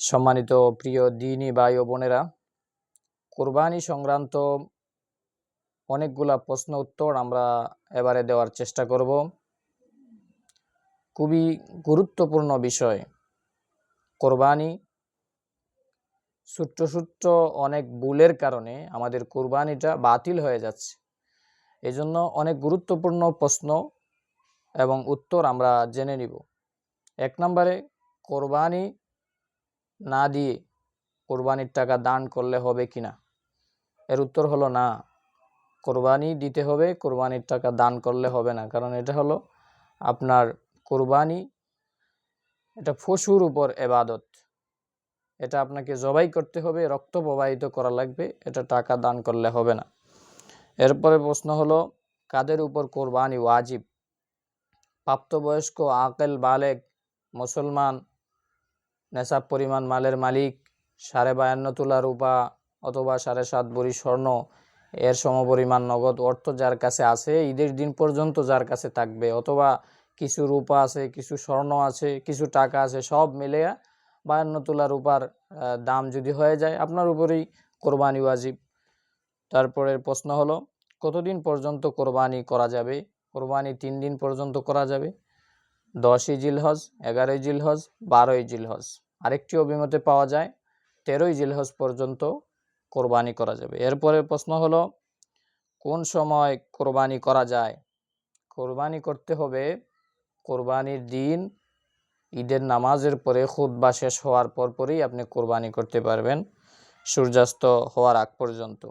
সম্মানিত প্রিয় দিনী ভাই ও বোনেরা, কোরবানি সংক্রান্ত অনেকগুলা প্রশ্ন উত্তর আমরা এবারে দেওয়ার চেষ্টা করব। খুবই গুরুত্বপূর্ণ বিষয়, কোরবানি। ছোট্ট ছোট্ট অনেক ভুলের কারণে আমাদের কোরবানিটা বাতিল হয়ে যাচ্ছে। এই জন্য অনেক গুরুত্বপূর্ণ প্রশ্ন এবং উত্তর আমরা জেনে নিব। এক নম্বরে, কোরবানি না দিয়ে কোরবানির টাকা দান করলে হবে কি না? এর উত্তর হলো না। কোরবানি দিতে হবে, কোরবানির টাকা দান করলে হবে না। কারণ এটা হলো আপনার কোরবানি, এটা পশুর উপর এবাদত। এটা আপনাকে জবাই করতে হবে, রক্ত প্রবাহিত করা লাগবে, এটা টাকা দান করলে হবে না। এরপরে প্রশ্ন হলো, কাদের উপর কোরবানি ওয়াজিব? প্রাপ্তবয়স্ক, আকেল, বালেক, মুসলমান নেশাব পরিমাণ মালের মালিক, সাড়ে বায়ান্ন তোলা রূপা অথবা সাড়ে সাত ভরি স্বর্ণ, এর সমপরিমাণ নগদ অর্থ যার কাছে আছে, ঈদের দিন পর্যন্ত যার কাছে থাকবে। অথবা কিছু রূপা আছে, কিছু স্বর্ণ আছে, কিছু টাকা আছে, সব মিলে বায়ান্ন তোলা রূপার দাম যদি হয়ে যায়, আপনার উপরেই কোরবানি ওয়াজিব। তারপরের প্রশ্ন হলো, কতদিন পর্যন্ত কোরবানি করা যাবে? কোরবানি তিন দিন পর্যন্ত করা যাবে? দশই জিলহজ, এগারোই জিলহজ, বারোই জিলহজ। আরেকটি অভিমতে পাওয়া যায়, তেরোই জিলহজ পর্যন্ত কোরবানি করা যাবে। এরপরের প্রশ্ন হলো, কোন সময় কোরবানি করা যায়? কোরবানি করতে হবে কোরবানির দিন, ঈদের নামাজের পরে, খুতবা শেষ হওয়ার পর পরেই আপনি কোরবানি করতে পারবেন, সূর্যাস্ত হওয়ার আগ পর্যন্ত।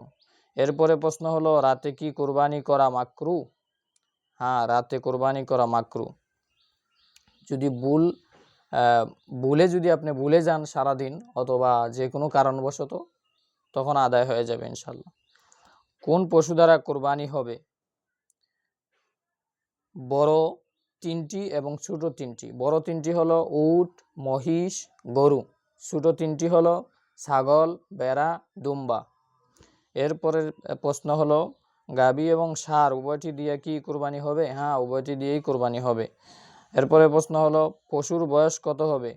এরপরে প্রশ্ন হলো, রাতে কি কোরবানি করা মাকরু? হ্যাঁ রাতে কোরবানি করা মাকরু। যদি ভুল ভুলে যদি আপনি ভুলে যান সারাদিন অথবা যে কোনো কারণবশত, তখন আদায় হয়ে যাবে ইনশাল্লাহ। কোন পশু দ্বারা কোরবানি হবে? বড় তিনটি এবং ছোট তিনটি। বড় তিনটি হলো উট, মহিষ, গরু। ছোট তিনটি হলো ছাগল বেড়া দুম্বা। এরপরের প্রশ্ন হলো গাবি এবং সার উভয়টি দিয়ে কি কোরবানি হবে? হ্যাঁ উভয়টি দিয়েই কোরবানি হবে। এরপরে প্রশ্ন হলো, পশুর বয়স কত হবে?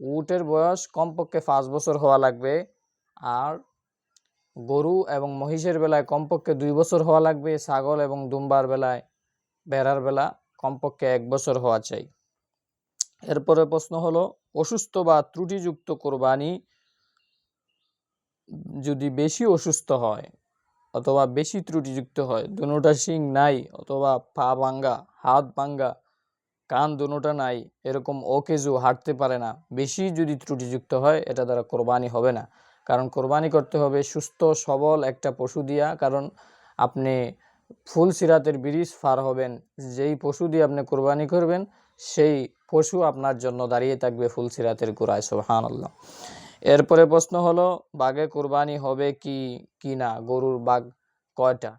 উটের বয়স কমপক্ষে পাঁচ বছর হওয়া লাগবে। আর গরু এবং মহিষের বেলায় কমপক্ষে দুই বছর হওয়া লাগবে। ছাগল এবং দুম্বার বেলায় ভেড়ার বেলা কমপক্ষে এক বছর হওয়া চাই। এরপরে প্রশ্ন হলো, অসুস্থ বা ত্রুটিযুক্ত কোরবানি যদি বেশি অসুস্থ হয় অথবা বেশি ত্রুটিযুক্ত হয়, দুটা শিং নাই অথবা পা ভাঙ্গা, হাত ভাঙ্গা কান দুটা নাই, এরকম অকেজু হাঁটতে পারে না। বেশি যদি ত্রুটিযুক্ত হয়, এটা দ্বারা কোরবানি হবে না। কারণ কোরবানি করতে হবে সুস্থ, সবল একটা পশু দিয়া। কারণ আপনি ফুল সিরাতের ব্রিজ ফার হবেন, যেই পশু দিয়ে আপনি কোরবানি করবেন, সেই পশু আপনার জন্য দাঁড়িয়ে থাকবে ফুল সিরাতের গোড়ায় সোহান আল্লাহ এরপরে প্রশ্ন হলো, বাঘে কোরবানি হবে কি কি না? গরুর বাঘ কয়টা?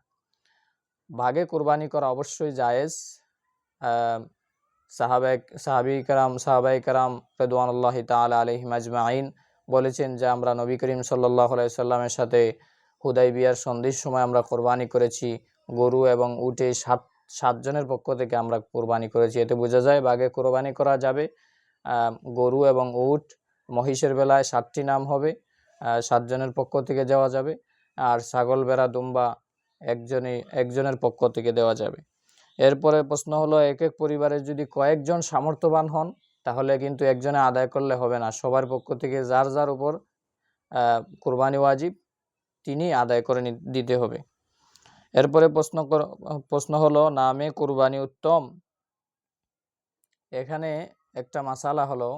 বাঘে কোরবানি করা অবশ্যই জায়েজ। আহ, সাহাবি কারাম সাহাবাই কারাম রেদওয়ানুল্লাহ তালা আলহিম আজমাইন বলেছেন যে আমরা নবী করিম সাল্লাহ সাল্লামের সাথে হুদাই বিয়ার সন্ধির সময় আমরা কোরবানি করেছি। গরু এবং উটে সাত সাতজনের পক্ষ থেকে আমরা কোরবানি করেছি। এতে বোঝা যায় বাঘে কোরবানি করা যাবে। গরু এবং উট মহিষের বেলায় সাতটি নাম হবে। সাতজনের পক্ষ থেকে দেওয়া যাবে। আর ছাগল বেড়া দুম্বা একজনে একজনের পক্ষ থেকে দেওয়া যাবে। এরপরে প্রশ্ন হলো এক এক পরিবারের যদি কয়েকজন সামর্থ্যবান হন, তাহলে কিন্তু একজনে আদায় করলে হবে না। সবার পক্ষ থেকে যার যার উপর কোরবানি ওয়াজিব, তিনি আদায় করে দিতে হবে। এরপরে প্রশ্ন প্রশ্ন হলো, নামে কোরবানি উত্তম? এখানে একটা মাসালা হলো,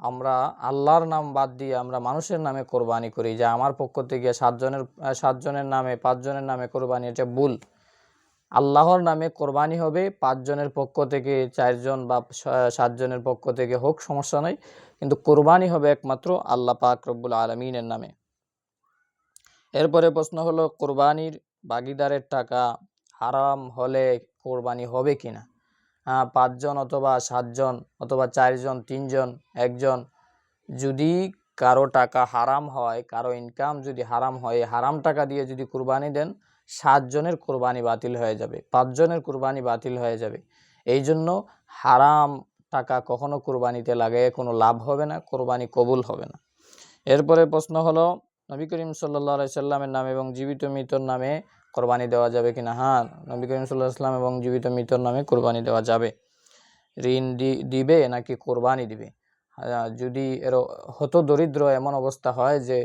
আমরা আল্লাহর নাম বাদ দিয়ে আমরা মানুষের নামে কোরবানি করি। যে আমার পক্ষ থেকে সাতজনের সাতজনের নামে, পাঁচজনের নামে কোরবানি, এটা ভুল। আল্লাহর নামে কোরবানি হবে, পাঁচজনের পক্ষ থেকে, চারজন বা সাতজনের পক্ষ থেকে হোক, সমস্যা নাই। কিন্তু কোরবানি হবে একমাত্র আল্লাহ পাক রব্বুল আলমিনের নামে। এরপরে প্রশ্ন হলো, কোরবানির ভাগিদারের টাকা হারাম হলে কোরবানি হবে কিনা? হ্যাঁ পাঁচজন অথবা সাতজন অথবা চারজন, তিনজন, একজন, যদি কারও টাকা হারাম হয়, কারও ইনকাম যদি হারাম হয় হারাম টাকা দিয়ে যদি কোরবানি দেন সাতজনের কোরবানি বাতিল হয়ে যাবে পাঁচজনের কোরবানি বাতিল হয়ে যাবে। এই জন্য হারাম টাকা কখনো কোরবানিতে লাগে কোনো লাভ হবে না, কোরবানি কবুল হবে না। এরপরে প্রশ্ন হলো, নবী করিম সাল্লাহ সাল্লামের নামে এবং জীবিত মৃতর নামে কোরবানি দেওয়া যাবে কিনা? হ্যাঁ নবী করিম সাল্লাহ সাল্লাম এবং জীবিত মৃতর নামে কোরবানি দেওয়া যাবে। ঋণ দিবে নাকি কোরবানি দিবে? যদি এর হত দরিদ্র এমন অবস্থা হয় যে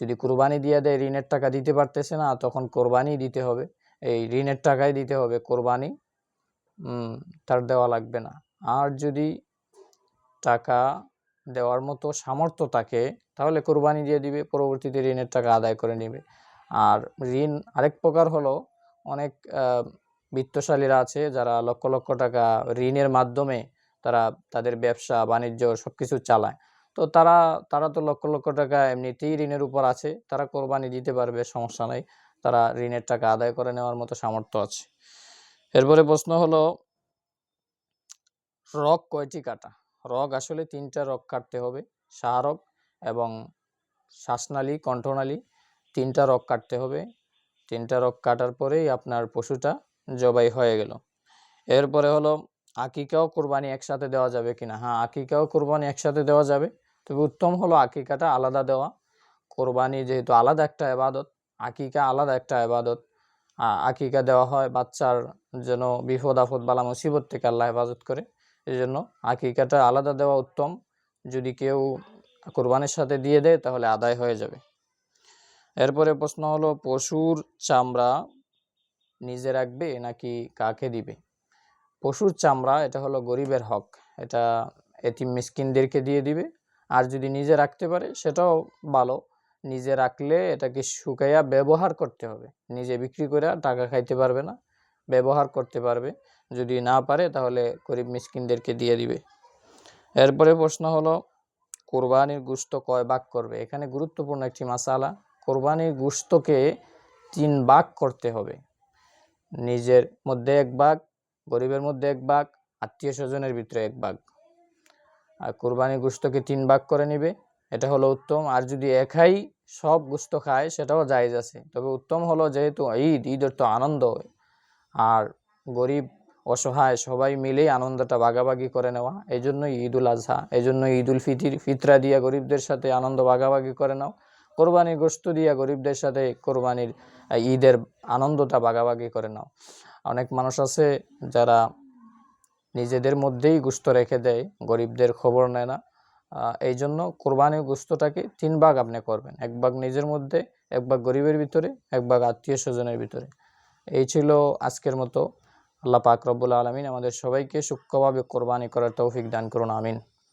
যদি কোরবানি দিয়ে দেয়, ঋণের টাকা দিতে পারতেছে না, তখন কোরবানি দিতে হবে। এই ঋণের টাকাই দিতে হবে, কোরবানি তার দেওয়া লাগবে না। আর যদি টাকা দেওয়ার মতো সামর্থ্য থাকে, তাহলে কোরবানি দিয়ে দিবে, পরবর্তীতে ঋণের টাকা আদায় করে নেবে। আর ঋণ আরেক প্রকার হলো, অনেক বিত্তশালীরা আছে, যারা লক্ষ লক্ষ টাকা ঋণের মাধ্যমে তারা তাদের ব্যবসা, বাণিজ্য সবকিছু চালায়। তো তারা তারা তো লক্ষ লক্ষ টাকা এমনিতেই ঋণের উপর আছে। তারা কোরবানি দিতে পারবে, সমস্যা নাই। তারা ঋণের টাকা আদায় করে নেওয়ার মতো সামর্থ্য আছে। এরপরে প্রশ্ন হলো, রগ কয়টি কাটা? রগ আসলে তিনটা রগ কাটতে হবে। শাহরগ এবং শ্বাসনালী, কণ্ঠনালী, তিনটা রগ কাটতে হবে। তিনটা রগ কাটার পরেই আপনার পশুটা জবাই হয়ে গেল। এরপরে হলো, আকিকাও কোরবানি একসাথে দেওয়া যাবে কিনা? হ্যাঁ আকিকাও কোরবানি একসাথে দেওয়া যাবে। তবে উত্তম হলো আকিকাটা আলাদা দেওয়া। কোরবানি যেহেতু আলাদা একটা আবাদত, আকিকা আলাদা একটা আবাদত। আ- আকিকা দেওয়া হয় বাচ্চার যেন বিপদ আপদ বালা মুসিবত থেকে আল্লাহ হেফাজত করে। এই জন্য আকিকাটা আলাদা দেওয়া উত্তম। যদি কেউ কোরবানির সাথে দিয়ে দেয় তাহলে আদায় হয়ে যাবে। এরপরে প্রশ্ন হলো, পশুর চামড়া নিজে রাখবে নাকি কাকে দিবে? পশুর চামড়া, এটা হলো গরিবের হক। এটা এতিম মিসকিনদেরকে দিয়ে দিবে। আর যদি নিজে রাখতে পারে, সেটাও ভালো। নিজে রাখলে এটাকে শুকাইয়া ব্যবহার করতে হবে। নিজে বিক্রি করে টাকা খাইতে পারবে না, ব্যবহার করতে পারবে। যদি না পারে, তাহলে গরিব মিসকিনদেরকে দিয়ে দিবে। এরপরে প্রশ্ন হলো, কোরবানির গুস্ত কয় ভাগ করবে? এখানে গুরুত্বপূর্ণ একটি মাসালা, কোরবানির গুস্তকে তিন ভাগ করতে হবে। নিজের মধ্যে এক ভাগ, গরিবের মধ্যে এক ভাগ, আত্মীয় স্বজনের ভিতরে এক ভাগ। আর কোরবানির গোস্তকে তিন ভাগ করে নিবে। এটা হলো উত্তম। আর যদি একাই সব গোস্ত খায়, সেটাও জায়েজ আছে। তবে উত্তম হলো যেহেতু ঈদ, ঈদের তো আনন্দ। আর গরিব, অসহায় সবাই মিলেই আনন্দটা ভাগাভাগি করে নেওয়া। এই জন্যই ঈদ উল আজহা এই জন্য ঈদ উল ফিতির ফিতরা দিয়া গরিবদের সাথে আনন্দ ভাগাভাগি করে নাও। কোরবানির গোস্ত দিয়া গরিবদের সাথে কোরবানির ঈদের আনন্দটা ভাগাভাগি করে নাও। অনেক মানুষ আছে যারা নিজেদের মধ্যেই গুস্ত রেখে দেয়, গরিবদের খবর নেয় না। এই জন্য কোরবানির গুস্তটাকে তিন ভাগ আপনি করবেন। এক ভাগ নিজের মধ্যে, এক ভাগ গরিবের ভিতরে, এক ভাগ আত্মীয় স্বজনের ভিতরে। এই ছিল আজকের মতো। আল্লাহ পাক রব্বুল আলমিন আমাদের সবাইকে সূক্ষ্মভাবে কোরবানি করার তৌফিক দান করুন, আমিন।